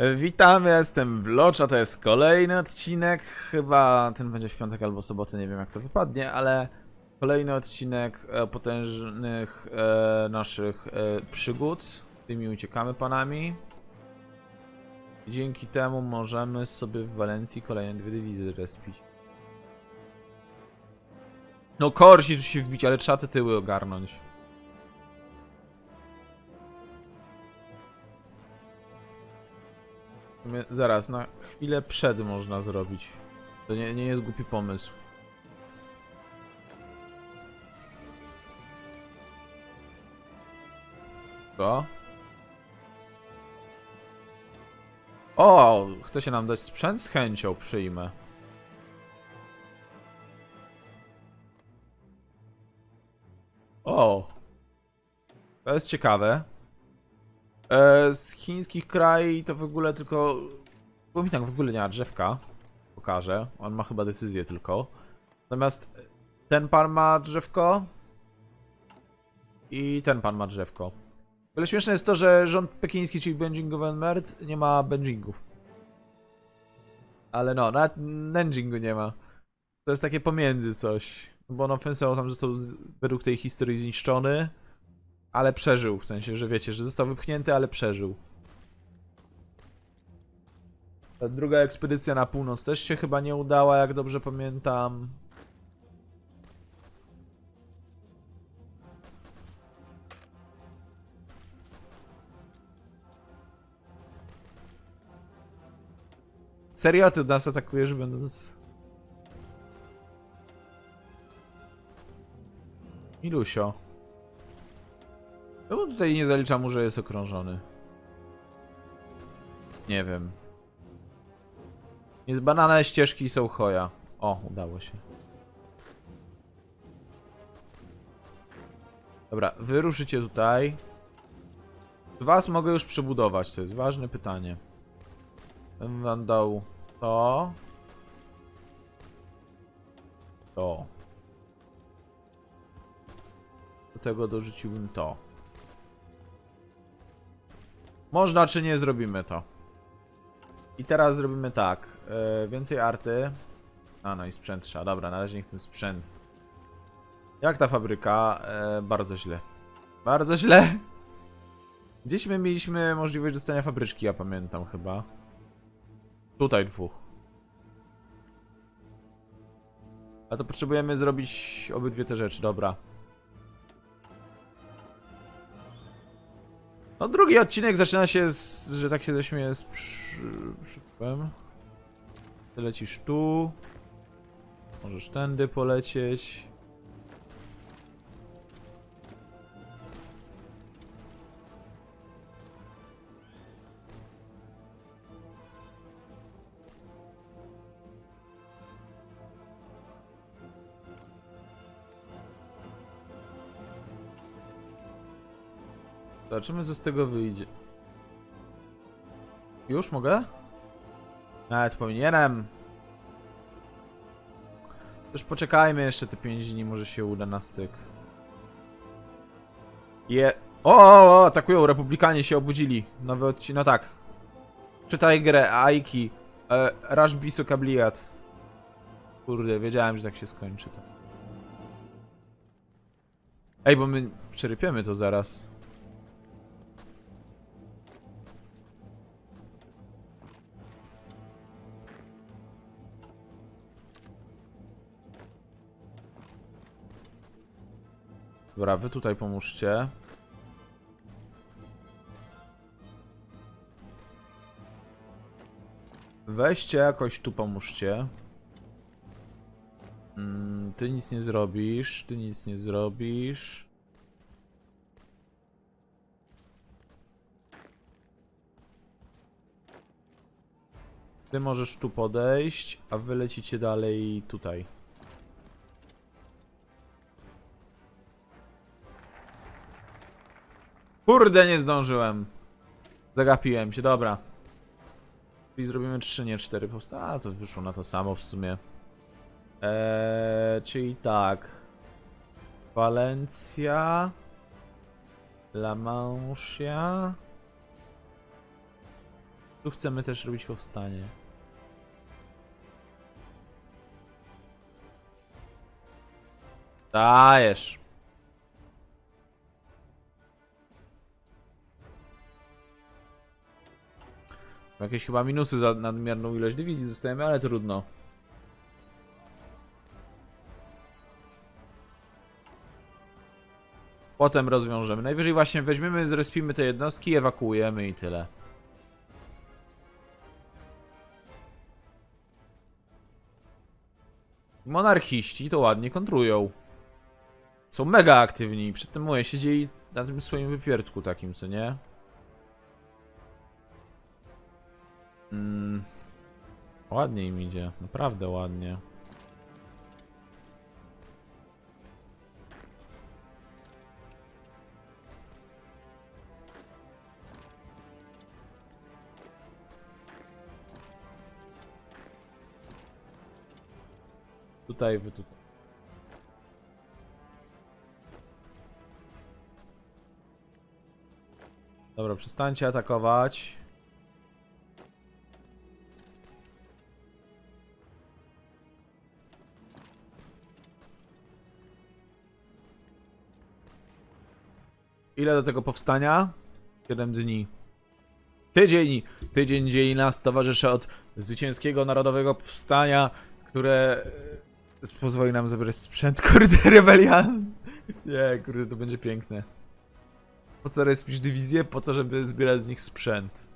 Witam, ja jestem Vlocza, to jest kolejny odcinek, chyba ten będzie w piątek albo sobotę, nie wiem jak to wypadnie, ale kolejny odcinek e, potężnych e, naszych e, przygód, tymi uciekamy panami. Dzięki temu możemy sobie w Walencji kolejne dwie dywizje respić. No korsi tu się wbić, ale trzeba te tyły ogarnąć. Sumie Zaraz, na chwilę przed można zrobić. To nie, nie jest głupi pomysł. Co? O, chce się nam dać sprzęt? Z chęcią przyjmę. O! To jest ciekawe. E, z chińskich kraj to w ogóle tylko... Bo mi tak w ogóle nie ma drzewka. Pokażę. On ma chyba decyzję tylko. Natomiast ten pan ma drzewko. I ten pan ma drzewko. Ale śmieszne jest to, że rząd pekiński, czyli Beijing Government, nie ma Beijingów. Ale no, nawet Nanjingu nie ma. To jest takie pomiędzy coś. Bo on ofensywał tam został według tej historii zniszczony. Ale przeżył, w sensie, że wiecie, że został wypchnięty, ale przeżył. Ta druga ekspedycja na północ też się chyba nie udała, jak dobrze pamiętam. Serio, ty nas atakujesz będąc... Ilusio. Czemu tutaj nie zalicza mu, że jest okrążony? Nie wiem. Niezbanane ścieżki są choja. O, udało się. Dobra, wy ruszycie tutaj. Was mogę już przebudować, to jest ważne pytanie. Bym wam dał to. To. Do tego dorzuciłbym to. Można czy nie zrobimy to. I teraz zrobimy tak. Yy, więcej arty. A no i sprzęt trzeba. Dobra, na razie niech ten sprzęt. Jak ta fabryka? Yy, bardzo źle. Bardzo źle. Gdzieś my mieliśmy możliwość dostania fabryczki, ja pamiętam chyba. Tutaj dwóch. A to potrzebujemy zrobić obydwie te rzeczy, dobra. No drugi odcinek zaczyna się, z, że tak się zaśmieję, z przy, przypłem. Ty lecisz tu. Możesz tędy polecieć. Zobaczymy co z tego wyjdzie. Już mogę? Nawet powinienem. Już poczekajmy jeszcze te 5 dni, może się uda na styk. Je... O, o, o, atakują, republikanie się obudzili. Nowy odcinek, no tak. Czytaj grę, Aiki. E, Rush Bisu Kabliat. Kurde, wiedziałem, że tak się skończy. Ej, bo my przerypiemy to zaraz. Dobra, wy tutaj pomóżcie. Weźcie jakoś tu pomóżcie. Mm, ty nic nie zrobisz, ty nic nie zrobisz. Ty możesz tu podejść, a wy lecicie dalej tutaj. Kurde, nie zdążyłem. Zagapiłem się, dobra. Czyli zrobimy 3, nie 4 posta. A, to wyszło na to samo w sumie. Eee, czyli tak. Walencja. La Mancha. Tu chcemy też robić powstanie. Dajesz. Jakieś chyba minusy za nadmierną ilość dywizji dostajemy, ale trudno. Potem rozwiążemy. Najwyżej właśnie weźmiemy, zrespimy te jednostki, ewakuujemy i tyle. Monarchiści to ładnie kontrują. Są mega aktywni. Przedtem moje siedzieli na tym swoim wypierdku takim, co nie? Mm. Ładnie im idzie. Naprawdę ładnie. Tutaj, wy tutaj. Dobra, przestańcie atakować. Ile do tego powstania? 7 dni. Tydzień! Tydzień dzieli nas towarzyszy od zwycięskiego narodowego powstania, które e, pozwoli nam zabrać sprzęt, kurde, rebelian. Nie, kurde, to będzie piękne. Po co respisz dywizję? Po to, żeby zbierać z nich sprzęt.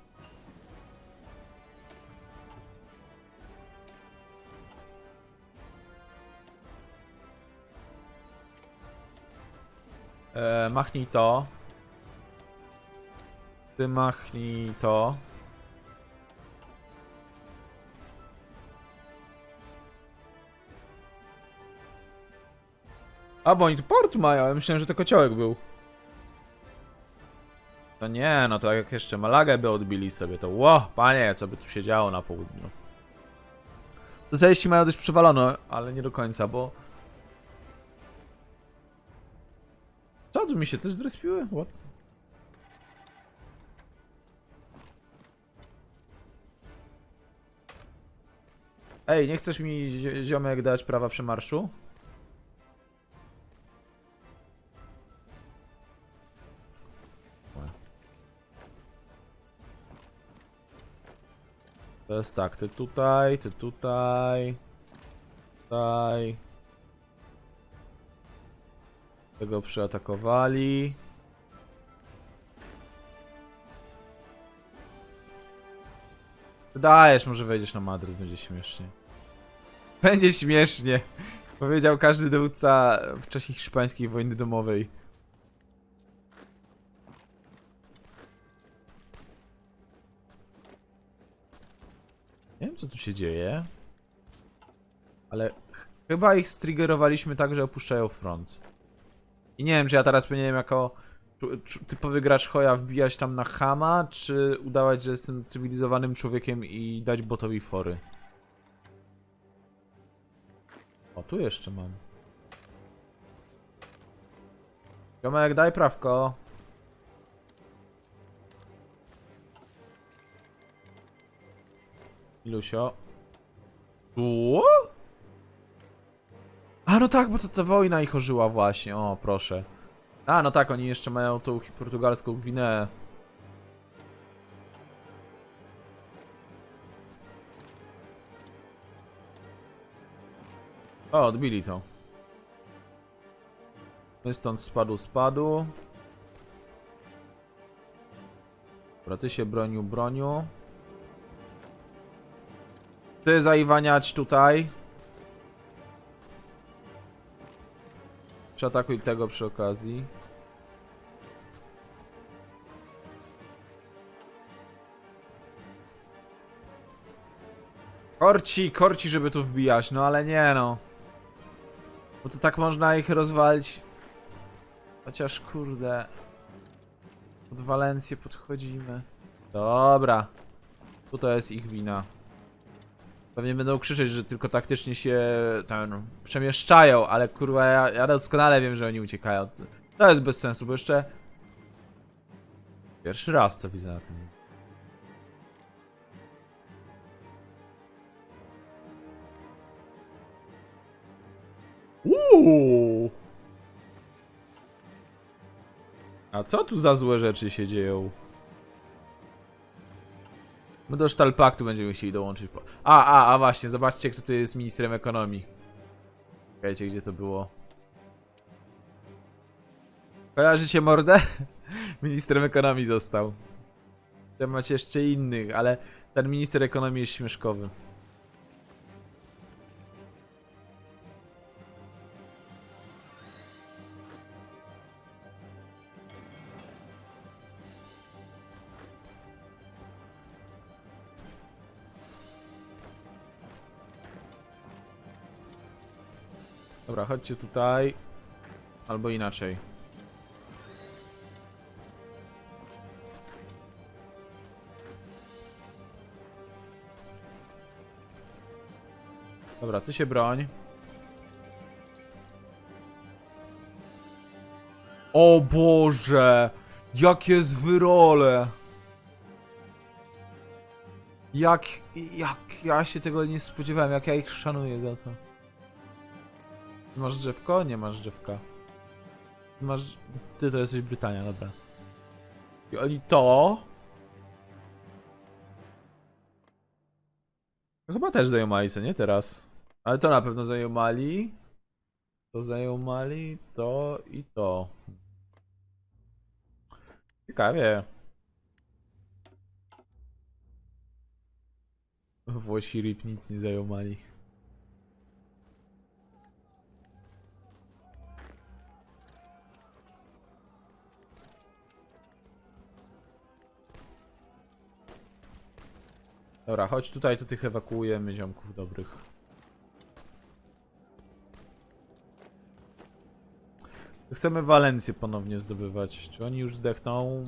E, machnij to. Ty machnij to. A, bo oni tu port mają, ja myślałem, że to kociołek był. To nie, no to jak jeszcze Malagę by odbili sobie, to ło, panie, co by tu się działo na południu. Zajści mają dość przewalone, ale nie do końca, bo... Co, tu mi się też zrespiły? What? Ej, nie chcesz mi zi- ziomek dać prawa przemarszu? To jest tak, ty tutaj, ty tutaj, tutaj. Tego przeatakowali. Dajesz, może wejdziesz na Madryt, będzie śmiesznie. Będzie śmiesznie. Powiedział każdy dowódca w czasie hiszpańskiej wojny domowej. Nie wiem co tu się dzieje. Ale chyba ich striggerowaliśmy tak, że opuszczają front. I nie wiem, czy ja teraz powinienem jako typowy gracz Hoja wbijać tam na Hama, czy udawać, że jestem cywilizowanym człowiekiem i dać botowi fory. O, tu jeszcze mam. Tomek, daj prawko. Ilusio. Tu? A no tak, bo to ta wojna ich ożyła właśnie, o proszę. A no tak, oni jeszcze mają tą portugalską Gwineę. O, odbili to. Stąd spadł, spadł. Dobra, ty się bronił, broniu. Ty zaiwaniać tutaj. Przeatakuj tego przy okazji. Korci, korci, żeby tu wbijać, no ale nie no. Bo to tak można ich rozwalić. Chociaż kurde. Pod Walencję podchodzimy. Dobra. Tu to jest ich wina. Pewnie będą krzyczeć, że tylko taktycznie się ten, przemieszczają, ale kurwa, ja, ja doskonale wiem, że oni uciekają. To jest bez sensu, bo jeszcze... Pierwszy raz to widzę na tym. Uuu. A co tu za złe rzeczy się dzieją? My do Sztalpaktu będziemy chcieli dołączyć. A, a, a właśnie, zobaczcie kto tu jest ministrem ekonomii. Czekajcie, gdzie to było. Kojarzycie mordę? Ministrem ekonomii został. Tam macie jeszcze innych, ale ten minister ekonomii jest śmieszkowy. Dobra, chodźcie tutaj. Albo inaczej. Dobra, ty się broń. O Boże! Jakie zwyrole! Jak, jak ja się tego nie spodziewałem, jak ja ich szanuję za to. Masz drzewko? Nie masz drzewka. Masz... Ty to jesteś Brytania, dobra. I oni to... No Chyba też zajmowali, co nie teraz? Ale to na pewno zajmowali. To zajmowali, to i to. Ciekawie. Włosi RIP nic nie zajmowali. Dobra, chodź tutaj, to tych ewakuujemy ziomków dobrych. Chcemy Walencję ponownie zdobywać. Czy oni już zdechną?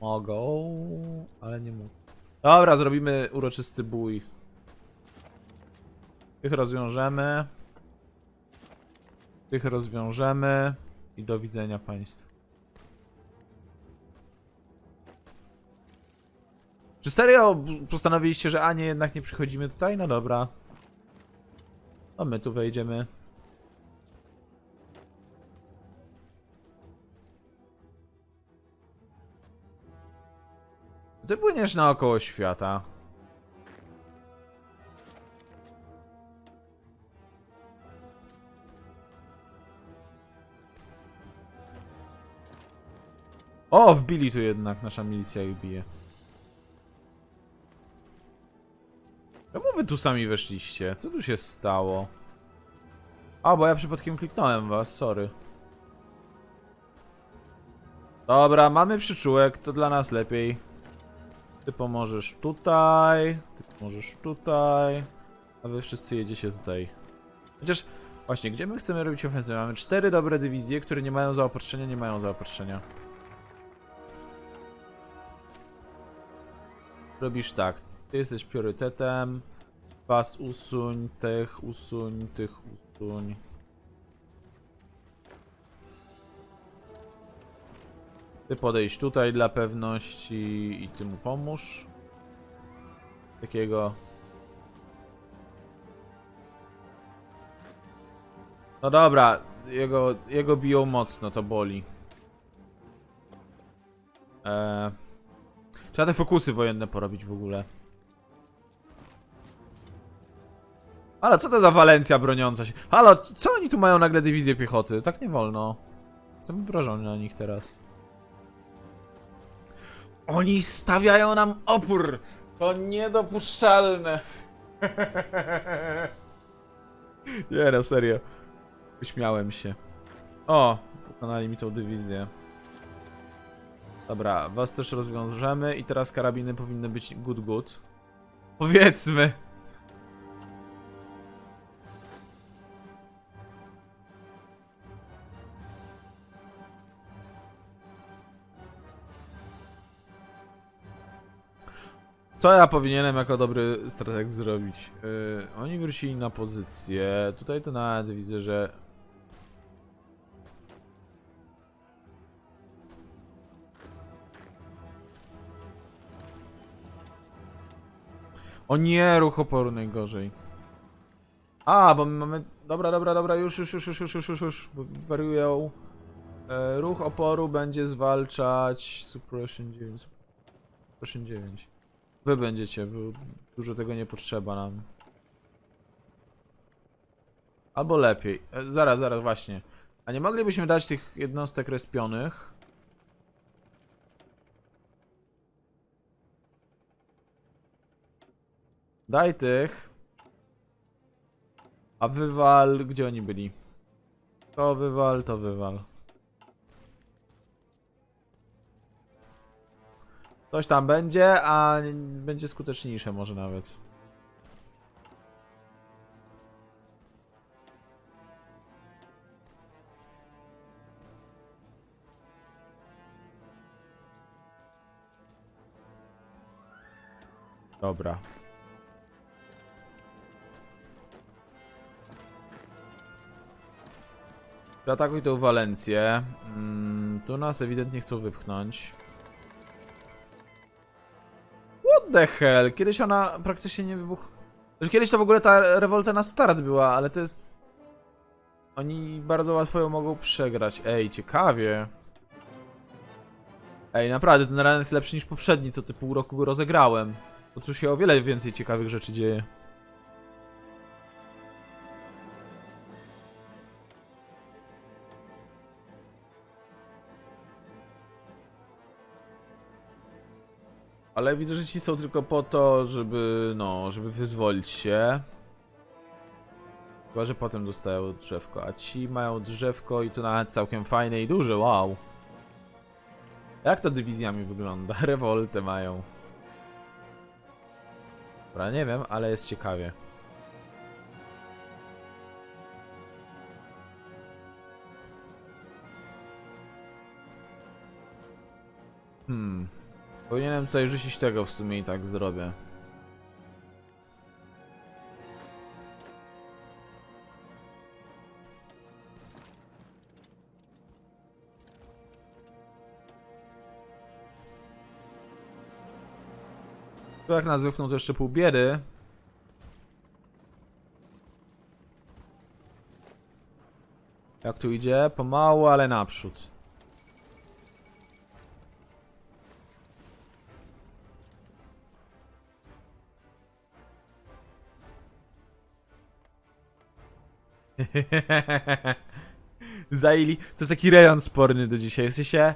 Mogą, ale nie mogą. Dobra, zrobimy uroczysty bój. Tych rozwiążemy. Tych rozwiążemy. I do widzenia państwu. Czy serio postanowiliście, że a nie, jednak nie przychodzimy tutaj? No dobra. No my tu wejdziemy. Ty płyniesz naokoło świata. O, wbili tu jednak, nasza milicja ich bije. Wy tu sami weszliście? Co tu się stało? A, bo ja przypadkiem kliknąłem was, sorry. Dobra, mamy przyczółek, to dla nas lepiej. Ty pomożesz tutaj, ty pomożesz tutaj, a wy wszyscy jedziecie tutaj. Chociaż, właśnie, gdzie my chcemy robić ofensywę? Mamy cztery dobre dywizje, które nie mają zaopatrzenia, nie mają zaopatrzenia. Robisz tak, ty jesteś priorytetem, was usuń, tych usuń, tych usuń. Ty podejdź tutaj dla pewności i ty mu pomóż. Takiego. No dobra, jego, jego biją mocno, to boli. Eee, trzeba te fokusy wojenne porobić w ogóle. Ale co to za Walencja broniąca się? Halo, co oni tu mają nagle dywizję piechoty? Tak nie wolno. Co my brożą na nich teraz? Oni stawiają nam opór! To niedopuszczalne! nie no, serio. Uśmiałem się. O! Pokonali mi tą dywizję. Dobra, was też rozwiążemy i teraz karabiny powinny być good good. Powiedzmy! Co ja powinienem jako dobry strateg zrobić? Yy, oni wrócili na pozycję. Tutaj to nawet widzę, że... O nie, ruch oporu najgorzej. A, bo my mamy... Dobra, dobra, dobra, już, już, już, już, już, już, już, już. wariują. E, ruch oporu będzie zwalczać Suppression 9. Suppression 9. Wy będziecie, bo dużo tego nie potrzeba nam. Albo lepiej. E, zaraz, zaraz, właśnie. A nie moglibyśmy dać tych jednostek respionych? Daj tych. A wywal, gdzie oni byli? To wywal, to wywal. Coś tam będzie, a będzie skuteczniejsze może nawet. Dobra. Zaatakuj tą Walencję. Mm, tu nas ewidentnie chcą wypchnąć. The hell? Kiedyś ona praktycznie nie wybuchła. Kiedyś to w ogóle ta rewolta na start była, ale to jest... Oni bardzo łatwo ją mogą przegrać. Ej, ciekawie. Ej, naprawdę, ten run jest lepszy niż poprzedni, co ty pół roku go rozegrałem. Bo tu się o wiele więcej ciekawych rzeczy dzieje. Ale widzę, że ci są tylko po to, żeby, no, żeby wyzwolić się. Chyba, że potem dostają drzewko, a ci mają drzewko i to nawet całkiem fajne i duże, wow. Jak to dywizjami wygląda? Rewoltę mają. Dobra, nie wiem, ale jest ciekawie. Hmm. Powinienem tutaj rzucić tego w sumie i tak zrobię. Tu jak nas wypchną to jeszcze pół biedy. Jak tu idzie? Pomału, ale naprzód. Zajęli. To jest taki rejon sporny do dzisiaj. W sensie.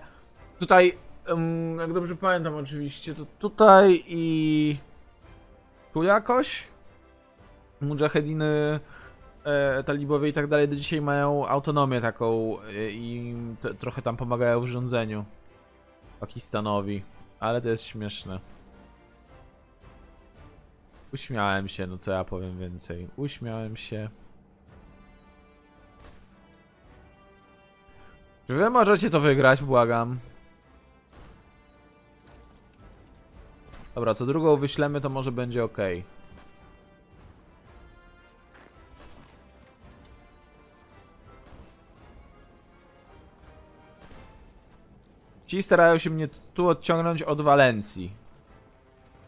Tutaj. em, jak dobrze pamiętam, oczywiście, to tutaj i. Tu jakoś. Mujahediny, e, talibowie i tak dalej do dzisiaj mają autonomię taką e, i te, trochę tam pomagają w rządzeniu Pakistanowi. Ale to jest śmieszne. Uśmiałem się, no co ja powiem więcej. Uśmiałem się. Wy możecie to wygrać, błagam. Dobra, co drugą wyślemy, to może będzie ok. Ci starają się mnie tu odciągnąć od Walencji.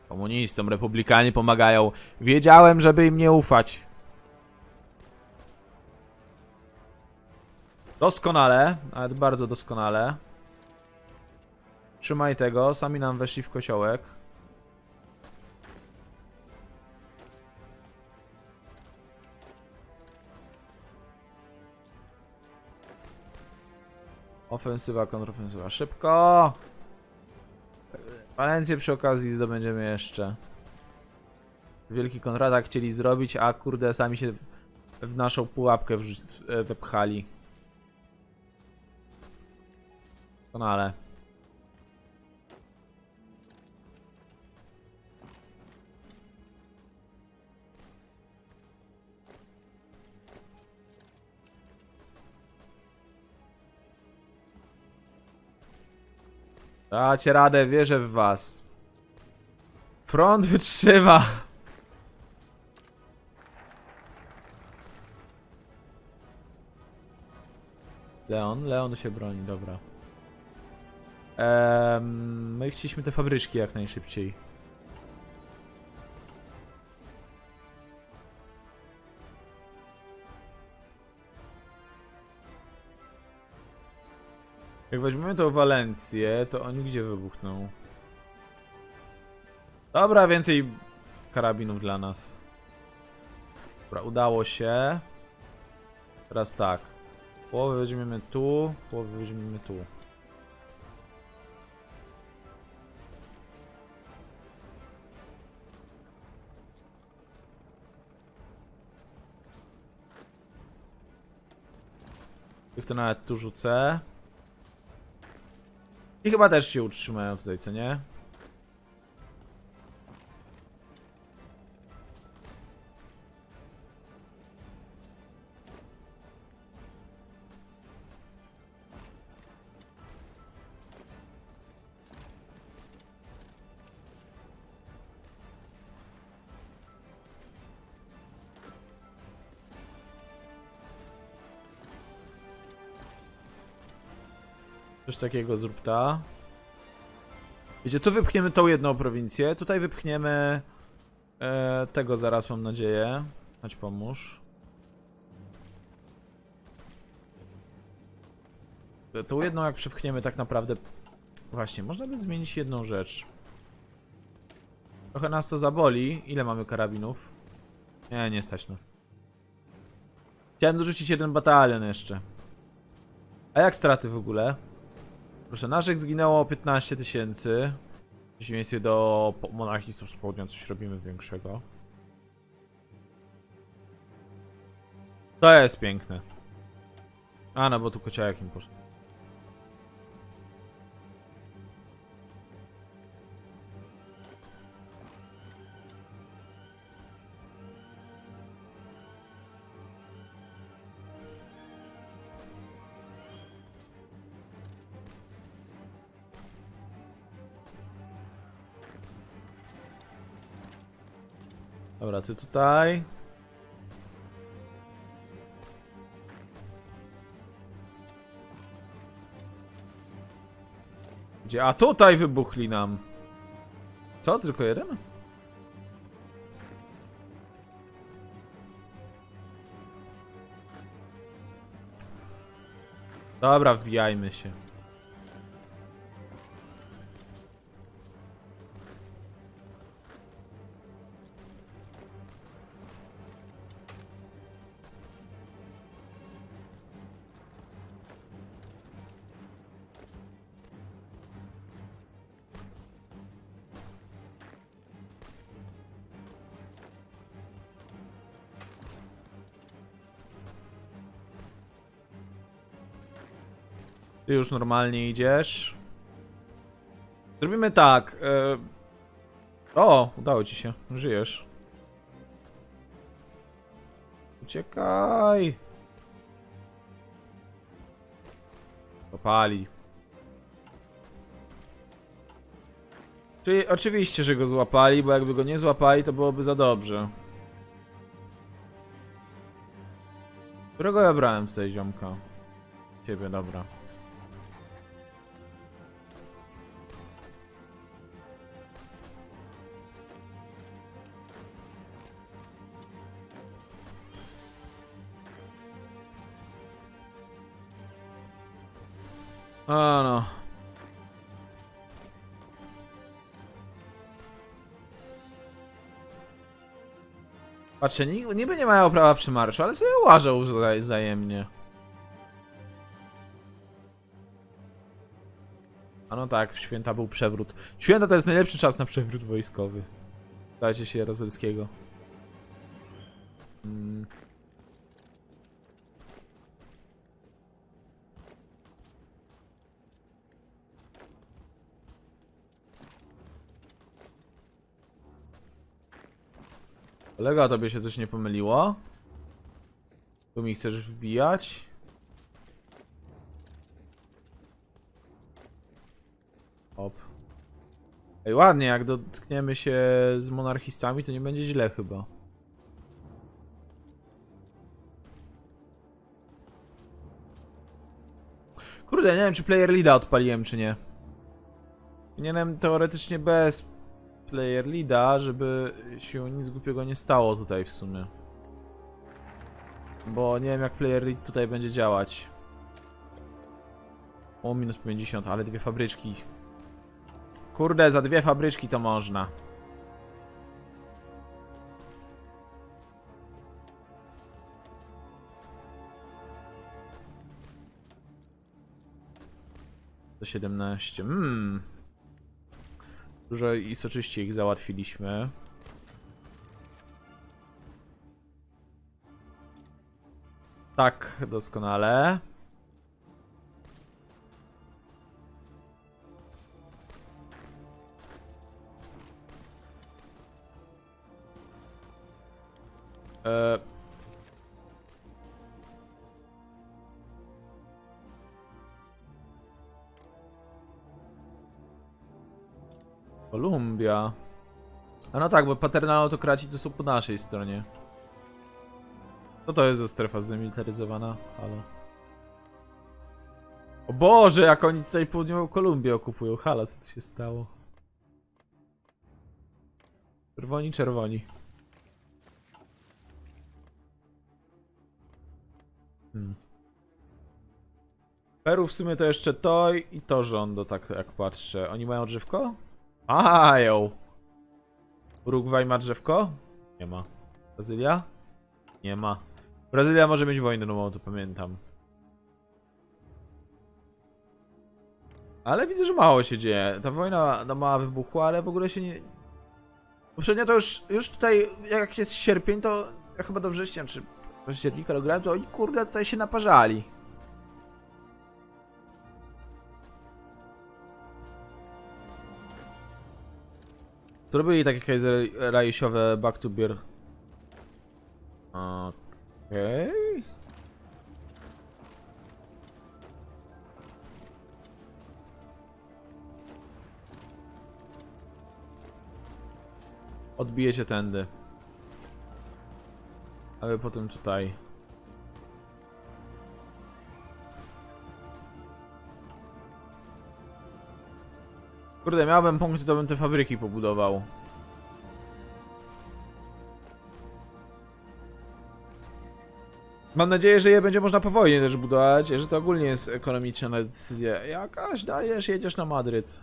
Komunistom, republikanie pomagają. Wiedziałem, żeby im nie ufać. Doskonale, nawet bardzo doskonale. Trzymaj tego, sami nam weszli w kociołek. Ofensywa, kontrofensywa. Szybko! Walencję przy okazji zdobędziemy jeszcze. Wielki kontratak chcieli zrobić, a kurde sami się w, w naszą pułapkę w- wepchali. Doskonale. Dacie radę, wierzę w was. Front wytrzyma. Leon, Leon się broni, dobra. My chcieliśmy te fabryczki jak najszybciej. Jak weźmiemy tą Walencję, to oni gdzie wybuchną? Dobra, więcej karabinów dla nas. Dobra, udało się. Teraz tak. Połowę weźmiemy tu, połowę weźmiemy tu. Ich to nawet tu rzucę. I chyba też się utrzymają tutaj, co nie? Coś takiego zrób ta. Wiecie, tu wypchniemy tą jedną prowincję, tutaj wypchniemy e, tego zaraz mam nadzieję. Chodź pomóż. E, Tą jedną jak przepchniemy tak naprawdę... Właśnie, można by zmienić jedną rzecz. Trochę nas to zaboli. Ile mamy karabinów? Nie, nie stać nas. Chciałem dorzucić jeden batalion jeszcze. A jak straty w ogóle? Proszę, naszych zginęło 15 tysięcy. W przeciwieństwie do monarchistów z południa coś robimy większego. To jest piękne. A, no bo tu kociałek im poszedł. Dobra, ty tutaj. Gdzie? A tutaj wybuchli nam. Co? Tylko jeden? Dobra, wbijajmy się. Ty już normalnie idziesz. Zrobimy tak. E... O, udało ci się. Żyjesz. Uciekaj. Popali. Czyli oczywiście, że go złapali, bo jakby go nie złapali, to byłoby za dobrze. Którego ja brałem tutaj, ziomka? Ciebie, dobra. A no. Patrzcie, ni- niby nie mają prawa przymarszu, ale sobie łażą wza- wzajemnie. A no tak, w święta był przewrót. Święta to jest najlepszy czas na przewrót wojskowy. Dajcie się Jarozelskiego. Kolega, tobie się coś nie pomyliło? Tu mi chcesz wbijać? Hop. Ej, ładnie, jak dotkniemy się z monarchistami, to nie będzie źle chyba. Kurde, nie wiem, czy player leada odpaliłem, czy nie. Powinienem teoretycznie bez player leada, żeby się nic głupiego nie stało tutaj w sumie. Bo nie wiem jak player lead tutaj będzie działać. O, minus 50, ale dwie fabryczki. Kurde, za dwie fabryczki to można. To 17. Mmm. Dużo i soczyście ich załatwiliśmy. Tak, doskonale. No tak, bo paternal autokraci to są po naszej stronie. Co to jest za strefa zdemilitaryzowana? Halo. O Boże, jak oni tutaj południową Kolumbię okupują. Hala, co tu się stało? Czerwoni, czerwoni. Hmm. Peru w sumie to jeszcze to i to żądo, tak jak patrzę. Oni mają drzewko? Mają! Urugwaj ma drzewko? Nie ma. Brazylia? Nie ma. Brazylia może mieć wojnę domową, to pamiętam. Ale widzę, że mało się dzieje. Ta wojna domowa wybuchła, ale w ogóle się nie... Poprzednio to już, już tutaj, jak jest sierpień, to ja chyba do września, czy października grałem, to oni kurde tutaj się naparzali. Zrobili takie kajzer rajsiowe back to beer. Okej. Odbije się tędy. Ale potem tutaj. Kurde, miałbym punkty, to bym te fabryki pobudował. Mam nadzieję, że je będzie można po wojnie też budować, że to ogólnie jest ekonomiczna decyzja. Jakaś dajesz, jedziesz na Madryt.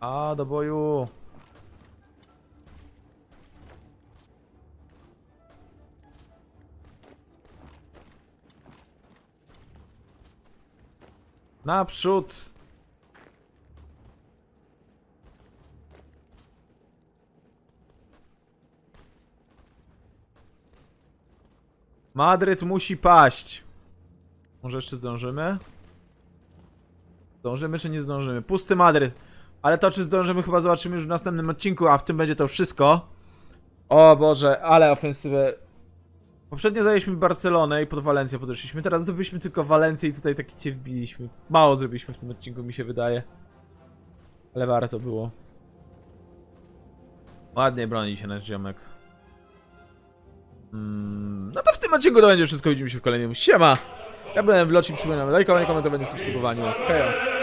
A, do boju. Naprzód. Madryt musi paść. Może jeszcze zdążymy? Zdążymy czy nie zdążymy? Pusty Madryt. Ale to czy zdążymy chyba zobaczymy już w następnym odcinku, a w tym będzie to wszystko. O Boże, ale ofensywę. Poprzednio zajęliśmy Barcelonę i pod Walencję podeszliśmy. Teraz zdobyliśmy tylko Walencję i tutaj taki cię wbiliśmy. Mało zrobiliśmy w tym odcinku, mi się wydaje. Ale warto było. Ładnie broni się nasz ziomek. Mm, no to w tym odcinku to będzie wszystko. Widzimy się w kolejnym. Siema! Ja byłem w Loci, przypominam, lajkowanie, komentowanie, subskrybowanie. Hejo!